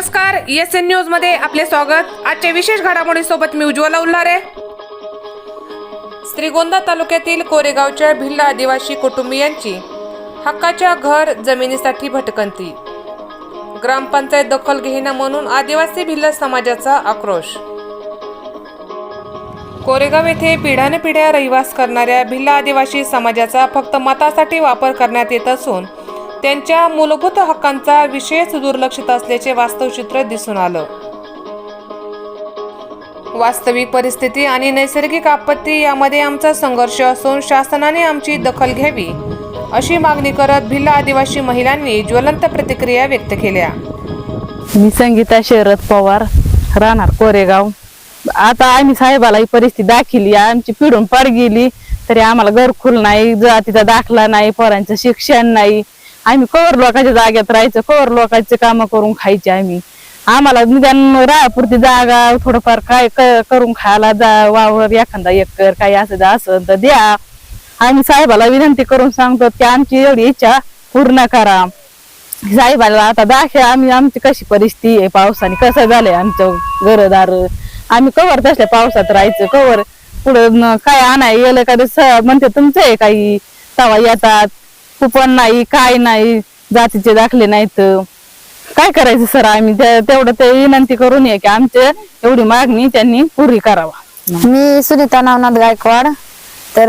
नमस्कार S N न्यूजमध्ये आपले स्वागत. आजच्या विशेष घडामोडी सोबत मी उज्ज्वला उल्हारे. श्रीगोंदा तालुक्यातील कोरेगावच्या भिल्ल आदिवासी कुटुंबियांची हक्काच्या घर जमिनीसाठी भटकंती. ग्रामपंचायत दखल घेणं म्हणून आदिवासी भिल्ल समाजाचा आक्रोश. कोरेगाव येथे पिढ्यानपिढ्या रहिवास करणाऱ्या भिल्ल आदिवासी समाजाचा फक्त मतासाठी वापर करण्यात येत असून त्यांच्या मूलभूत हक्कांचा विशेष दुर्लक्षित असल्याचे वास्तव चित्र दिसून आलं. वास्तविक परिस्थिती आणि नैसर्गिक आपत्ती यामध्ये आमचा संघर्ष असून शासनाने आमची दखल घ्यावी अशी मागणी करत भिल्ल आदिवासी महिलांनी ज्वलंत प्रतिक्रिया व्यक्त केल्या. मी संगीता शरद पवार राहणार कोरेगाव. आता आम्ही साहेबाला ही परिस्थिती दाखिली आमची पिढून पाड गेली तरी आम्हाला घरकुल नाही जातीचा दाखला नाही पोरांचं शिक्षण नाही. आम्ही कवर लोकांच्या जाग्यात राहायचं. कवर लोकांचे काम करून खायचे आम्ही. आम्हाला निदान राहापुरती जागा थोडंफार काय क- करून खायला जा वावर एखादा एकर काही असं जा असं तर द्या. आम्ही साहेबाला विनंती करून सांगतो की आमची एवढी इच्छा पूर्ण करा. साहेबाला आता दाखे आम्ही आमची कशी परिस्थिती आहे पावसाने कसं झालंय आमचं घरदार. आम्ही कवर तसल्या पावसात राहायचं. कवर पुढं काय आणाय गेलं का म्हणते तुमचं आहे काही? तवा येतात. कुपन नाही काय नाही जातीचे दाखले नाहीत. काय करायचं सर आम्ही? तेवढं ते विनंती करून ये की आमचे एवढी मागणी त्यांनी पुरी करावा. मी सुनीता नवनाथ गायकवाड. तर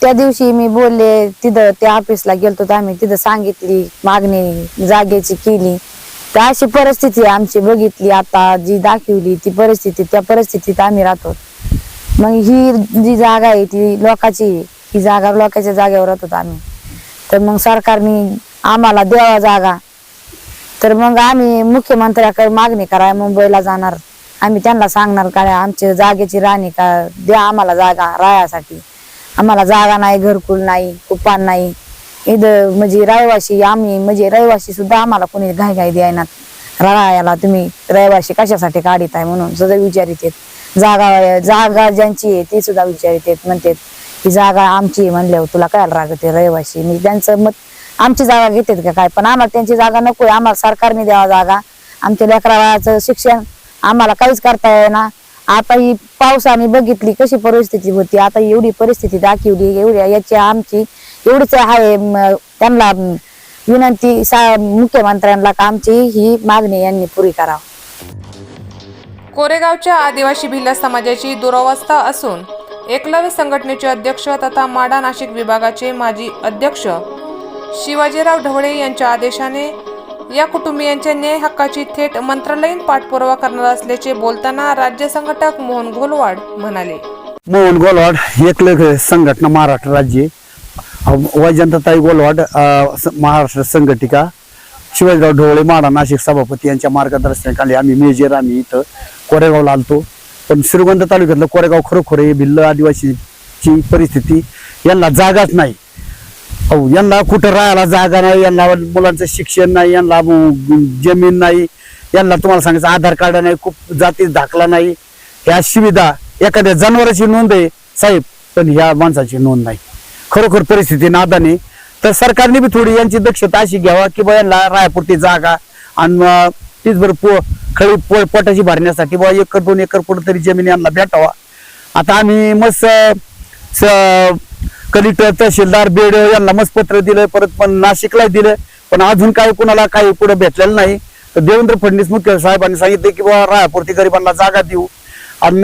त्या दिवशी मी बोलले तिथं त्या ऑफिसला गेलतो तर आम्ही तिथं सांगितली मागणी जागेची केली. तर अशी परिस्थिती आहे आमची बघितली आता जी दाखवली ती परिस्थिती त्या परिस्थितीत आम्ही राहतो. मग ही जी जागा आहे ती लोकाची ही जागा लोकांच्या जागेवर राहतो आम्ही. तर मग सरकारने आम्हाला द्यावा जागा. तर मग आम्ही मुख्यमंत्र्याकडे मागणी कराय मुंबईला जाणार. आम्ही त्यांना सांगणार काय आमची जागेची राणी का द्या आम्हाला जागा राहायसाठी. आम्हाला जागा नाही घरकुल नाही कुपान नाही. इथं म्हणजे रहिवासी आम्ही म्हणजे रहिवासी सुद्धा आम्हाला कोणी घाई घाई द्यायना राहायला तुम्ही रहिवासी कशासाठी काढित आहे म्हणून सुद्धा विचारित जागा जागा ज्यांची आहे ती सुद्धा विचारित आहेत म्हणतात. ही जागा आमची आहे म्हणल्यावर तुला काय रागते रहिवासी मी त्यांचं मत आमची जागा घेतात का काय? पण आम्हाला त्यांची जागा नको आहे आम्हाला सरकारने द्यावा जागा. आमच्या लेकराचं शिक्षण आम्हाला काहीच करता येईना. आता ही पावसाने बघितली कशी परिस्थिती होती. आता एवढी परिस्थिती दाखवली. एवढ्या याची आमची एवढीच आहे. त्यांना विनंती सा मुख्यमंत्र्यांना का आमची ही मागणी यांनी पुरी करावी. कोरेगावच्या आदिवासी भिल्ल समाजाची दुरावस्था असून एकलव्य संघटनेचे अध्यक्ष तथा माडा नाशिक विभागाचे माजी अध्यक्ष शिवाजीराव ढवळे यांच्या आदेशाने या कुटुंबियांच्या न्याय हक्काची थेट मंत्रालयीन पाठपुरावा करणार असल्याचे बोलताना राज्य संघटक मोहन घोलवाड म्हणाले. मोहन गोलवाड एकलग संघटना महाराष्ट्र राज्य वैजंतताई गोलवाड महाराष्ट्र संघटिका शिवाजीराव ढोळे माडा नाशिक सभापती यांच्या मार्गदर्शनाखाली आम्ही मेजर आम्ही इथं कोरेगावला आलतो. पण श्रीगोंदा तालुक्यातलं कोरेगाव खरोखर हे भिल्ल आदिवासीची परिस्थिती यांना जागाच नाही. अहो यांना कुठं राहायला जागा नाही यांना मुलांचं शिक्षण नाही यांना जमीन नाही यांना तुम्हाला सांगायचं आधार कार्ड नाही खूप जाती दाखला नाही. ह्या सुविधा एखाद्या जनावराची नोंद आहे साहेब पण ह्या माणसाची नोंद नाही. खरोखर परिस्थिती नादाने. तर सरकारने बी थोडी यांची दक्षता अशी घ्यावा की बा यांना रायापुरती जागा आणि तीच बरं पो खळी पो पोटाची भरण्यासाठी बा एकर दोन एकर कुठं तरी जमीन यांना भेटावा. आता आम्ही मस्त स- कलेक्टर तहसीलदार बेड यांना मस्त पत्र दिलं परत पण नाशिकला दिलं. पण अजून काही कुणाला काही पुढे भेटलेलं नाही. तर देवेंद्र फडणवीस मुख्य साहेबांनी सांगितले की बाबा रायापुरती गरिबांना जागा देऊ. आणि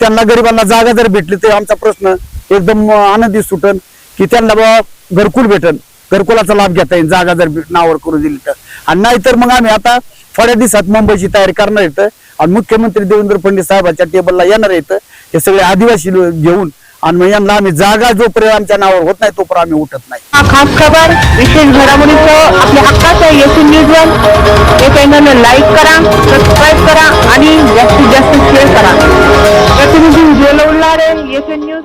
त्यांना गरिबांना जागा जर भेटली तर आमचा प्रश्न एकदम आनंदी सुटन की त्यांना बाबा घरकुल भेटन. घरकुलाचा लाभ घेता येईल जागा जर नावावर करून दिली तर. आणि नाहीतर मग आम्ही आता थोड्या दिवसात मुंबईची तयारी करणार येतं आणि मुख्यमंत्री देवेंद्र फडणवीस साहेबांच्या टेबलला येणार येतं हे सगळे आदिवासी घेऊन आणि मग यांना आम्ही जागा जोपर्यंत आमच्या नावावर होत नाही तोपर्यंत आम्ही उठत नाही. हा खास खबर विशेष घडामोडीचं आपल्या हक्काचं येथून न्यूजवर हे चॅनल लाईक करा सबस्क्राईब करा आणि जास्तीत जास्त शेअर करा. प्रतिनिधी उज्ज्वल उल्हारे येथून न्यूज